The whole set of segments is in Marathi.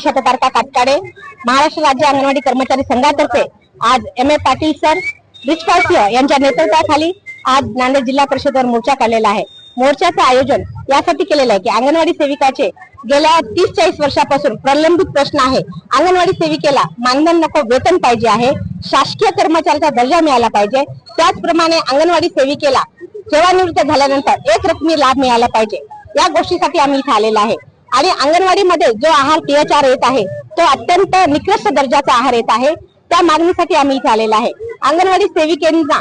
शततारका काटकाडे. महाराष्ट्र राज्य अंगणवाडी कर्मचारी संघातर्फे आज M A Patil sir Richpal Singh यांच्या नेतृत्वाखाली आज नांदेड जिल्हा परिषदेवर मोर्चा काढलेला आहे. मोर्चाचं आयोजन यासाठी केलेलं आहे की अंगणवाडी सेविकाचे गेल्या तीस चाळीस वर्षापासून प्रलंबित प्रश्न आहे. अंगणवाडी सेविकेला मानधन नको वेतन पाहिजे आहे. शासकीय कर्मचाऱ्याचा दर्जा मिळाला पाहिजे. त्याचप्रमाणे अंगणवाडी सेविकेला सेवानिवृत्त झाल्यानंतर एक रकमी लाभ मिळाला पाहिजे. या गोष्टीसाठी आम्ही इथे आलेला आहे. आणि अंगणवाडीमध्ये जो आहार पीएचआर येत आहे तो अत्यंत निकृष्ट दर्जाचा आहार येत आहे. त्या मागणीसाठी आम्ही इथे आलेला आहे. अंगणवाडी सेविकेंना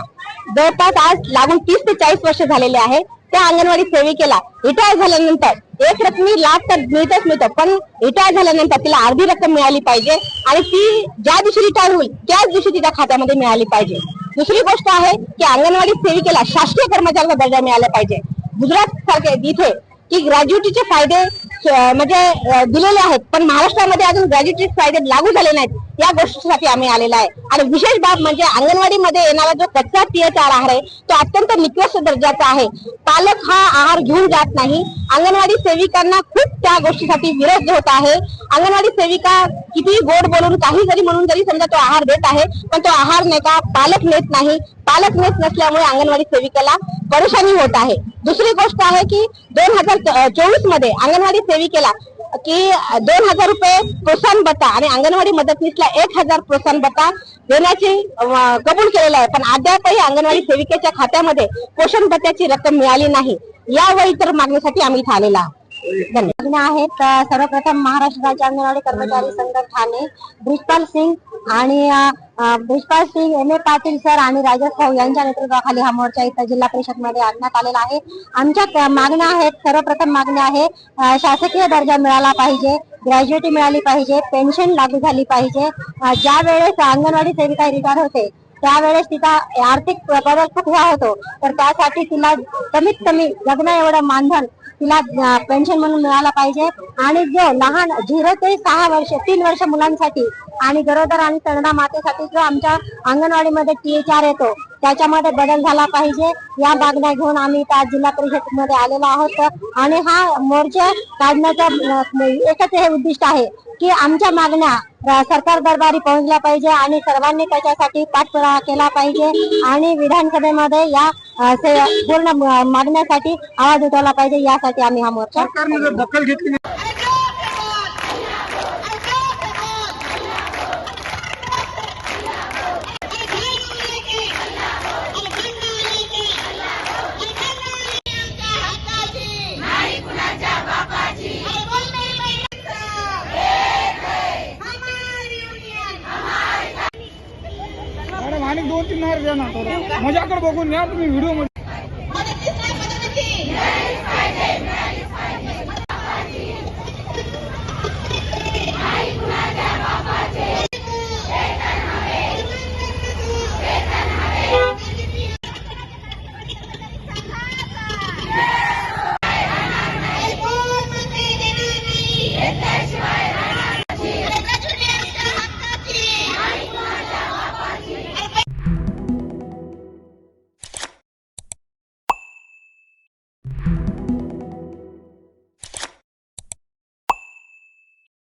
जवळपास आज लागून तीस ते चाळीस वर्ष झालेले आहे. त्या अंगणवाडी सेविकेला रिटायर झाल्यानंतर एक रकमी लाभ तर मिळतच मिळतो पण रिटायर झाल्यानंतर तिला अर्धी रक्कम मिळाली पाहिजे आणि ती ज्या दिवशी रिटायर होईल त्याच दिवशी तिच्या खात्यामध्ये मिळाली पाहिजे. दुसरी गोष्ट आहे की अंगणवाडी सेविकेला शासकीय कर्मचाऱ्याचा दर्जा मिळाला पाहिजे. गुजरात सारखे इथे की ग्रॅज्युटीचे फायदे म्हणजे दिलेले आहेत. पण महाराष्ट्रामध्ये अजून ग्रॅज्युटीचे फायदे लागू झाले नाहीत. या गोष्टीसाठी आम्ही आलेला आहे. आणि विशेष बाब म्हणजे अंगणवाडीमध्ये येणारा जो कच्चा टीएचआर आहार आहे तो अत्यंत निकृष्ट दर्जाचा आहे. पालक हा आहार घेऊन जात नाही. अंगणवाडी सेविकांना खूप त्या गोष्टीसाठी विरोध होत आहे. अंगणवाडी सेविका किती गोड बोलून काही जरी म्हणून जरी समजा तो आहार देत आहे पण तो आहार नाही का पालक नेत नाही. पालक नेत नसल्यामुळे अंगणवाडी सेविकेला परेशानी होत आहे. दुसरी गोष्ट आहे की दोन हजार चोवीसमध्ये अंगणवाडी सेविकेला की दोन हजार रुपये प्रोत्साहन भत्ता आणि अंगणवाडी मदतनीसला एक हजार प्रोत्साहन भत्ता देण्याची कबूल केलेला आहे. पण अद्यापही अंगणवाडी सेविकेच्या खात्यामध्ये पोषण भत्त्याची रक्कम मिळाली नाही. या व इतर मागणीसाठी आम्ही इथे आलेला आहोत. आहेत सर्वप्रथम महाराष्ट्र राज्य अंगणवाडी कर्मचारी संघ ठाणे. ब्रिजपाल सिंग आणि Bhujpal Singh M. A. Patil sir आणि राजेश भाऊ यांच्या नेतृत्वाखाली हा मोर्चा इथं जिल्हा परिषदमध्ये आणण्यात आलेला आहे. आमच्या मागण्या आहेत सर्वप्रथम मागण्या आहे शासकीय दर्जा मिळाला पाहिजे ग्रॅज्युएटी मिळाली पाहिजे पेन्शन लागू झाली पाहिजे ज्या वेळेस अंगणवाडी सेविका रिटायर होते त्यावेळेस तिचा आर्थिक बदल खूप हा होतो. तर त्यासाठी तिला कमीत कमी जगण्या एवढं मानधन तिला पेन्शन म्हणून मिळाला पाहिजे. आणि जो लहान झिरो ते सहा वर्ष तीन वर्ष मुलांसाठी आणि गरोदर आणि तरणा मातेसाठी जो आमच्या अंगणवाडीमध्ये टीएचआर येतो त्याच्यामध्ये बदल झाला पाहिजे. या मागण्या घेऊन आम्ही त्या जिल्हा परिषदमध्ये आलेलो आहोत. आणि हा मोर्चा काढण्याचा एकच हे उद्दिष्ट आहे की आमच्या मागण्या सरकार दरबारी पोहोचल्या पाहिजे आणि सर्वांनी त्याच्यासाठी पाठपुरावा केला पाहिजे आणि विधानसभेमध्ये या पूर्ण मागण्यासाठी आवाज उठवला पाहिजे. यासाठी आम्ही हा मोर्चा दखल घेतली आणि दोन तीन नार देणार माझ्याकडे बघून या तुम्ही व्हिडिओमध्ये.